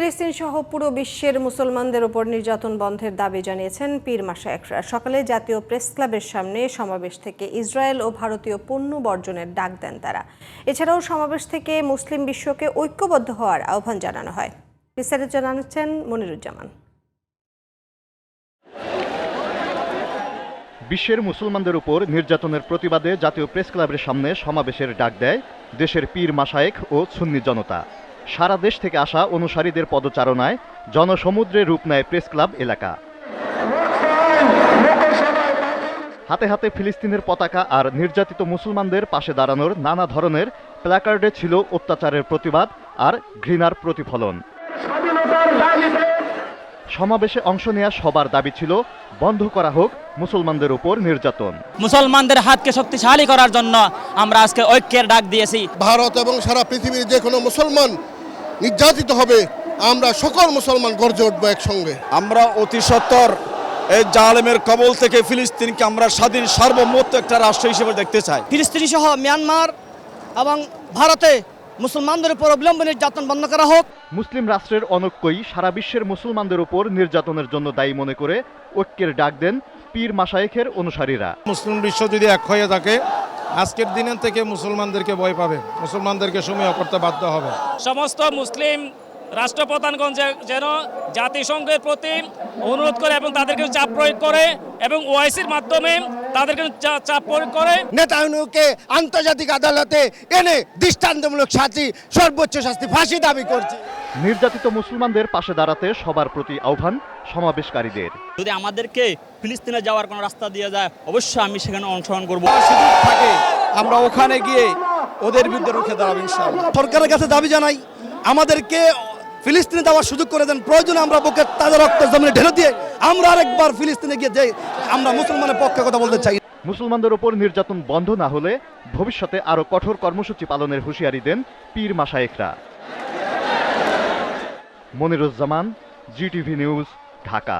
ফিলিস্তিন সহ পুরো বিশ্বের মুসলমানদের উপর নির্যাতন বন্ধের দাবি জানিয়েছেন পীর মাসা একরা। সকালে জাতীয় প্রেস ক্লাবের সামনে সমাবেশ থেকে ইসরায়েল ও ভারতীয় পণ্য বর্জনের ডাক দেন তারা। এছাড়াও সমাবেশ থেকে মুসলিম বিশ্বকে ঐক্যবদ্ধ হওয়ার আহ্বান জানানো হয়। বিস্তারিত জানাচ্ছেন মনিরুজ্জামান। বিশ্বের মুসলমানদের উপর নির্যাতনের প্রতিবাদে জাতীয় প্রেস ক্লাবের সামনে সমাবেশের ডাক দেয় দেশের পীর মাসায়েক ও সুন্নি জনতা। সারা দেশ থেকে আসা অনুসারীদের পদচারণায় জনসমুদ্রে রূপ নেয় প্রেস ক্লাব এলাকা। হাতে হাতে ফিলিস্তিনের পতাকা আর নির্যাতিত মুসলমানদের পাশে দাঁড়ানোর নানা ধরনের প্ল্যাকার্ডে ছিল অত্যাচারের প্রতিবাদ আর ঘৃণার প্রতিফলন। সমাবেশে অংশ নেওয়া সবার দাবি ছিল বন্ধ করা হোক মুসলমানদের উপর নির্যাতন। মুসলমানদের হাতকে শক্তিশালী করার জন্য আমরা আজকে ঐক্যের ডাক দিয়েছি। ভারত এবং সারা পৃথিবীর যে কোনো মুসলমান নির্যাতিত হবে আমরা সকল মুসলমান গর্জে উঠবো একসঙ্গে। আমরা অতি সত্বর এই জালেমের কবল থেকে ফিলিস্তিনকে আমরা স্বাধীন সার্বভৌমত্ব একটা রাষ্ট্র হিসেবে দেখতে চাই। ফিলিস্তিনি সহ মিয়ানমার এবং ভারতে মুসলমানদের উপর অবিলম্ব নির্যাতন বন্ধ করা হোক। মুসলিম রাষ্ট্রের অনৈক্যই সারা বিশ্বের মুসলমানদের উপর নির্যাতনের জন্য দায়ী মনে করে ঐক্যের ডাক দেন পীর মাসায়েখের অনুসারীরা। মুসলিম বিশ্ব যদি এক হয়ে থাকে আজকের দিনের থেকে মুসলমানদেরকে ভয় পাবে। মুসলমানদেরকে সময় করতে বাধ্য হবে। সমস্ত মুসলিম রাষ্ট্রপ্রধানগণ যেন জাতিসংঘের প্রতি অনুরোধ করে এবং তাদেরকে চাপ প্রয়োগ করে এবং ওআইসির মাধ্যমে তাদেরকে চা- চাপ প্রয়োগ করে। নেতানুকে আন্তর্জাতিক আদালতে এনে দৃষ্টান্তমূলক শাস্তি সর্বোচ্চ শাস্তি ফাঁসি দাবি করছি। নির্যাতিত মুসলমানদের পাশে দাঁড়াতে সবার প্রতি আহ্বান সমাবেশকারীদের। যদি আমাদেরকে ফিলিস্তিনে যাওয়ার কোনো রাস্তা দিয়ে যায় অবশ্যই আমি সেখানে অংশগ্রহণ করব। থাকে আমরা ওখানে গিয়ে ওদের বিরুদ্ধে রুখে দাঁড়াবো ইনশাআল্লাহ। সরকারের কাছে দাবি জানাই আমাদেরকে ফিলিস্তিনে যাওয়ার সুযোগ করে দেন, প্রয়োজনে আমরা বুকে তাজা রক্ত জমিনে ঢেলে দিয়ে আমরা আরেকবার ফিলিস্তিনে গিয়ে যাই আমরা মুসলমানের পক্ষে কথা বলতে চাই। মুসলমানদের ওপর নির্যাতন বন্ধ না হলে ভবিষ্যতে আরও কঠোর কর্মসূচি পালনের হুঁশিয়ারি দেন পীর মাসায়েকরা মনিরুজ্জামান জিটিভি নিউজ, ঢাকা।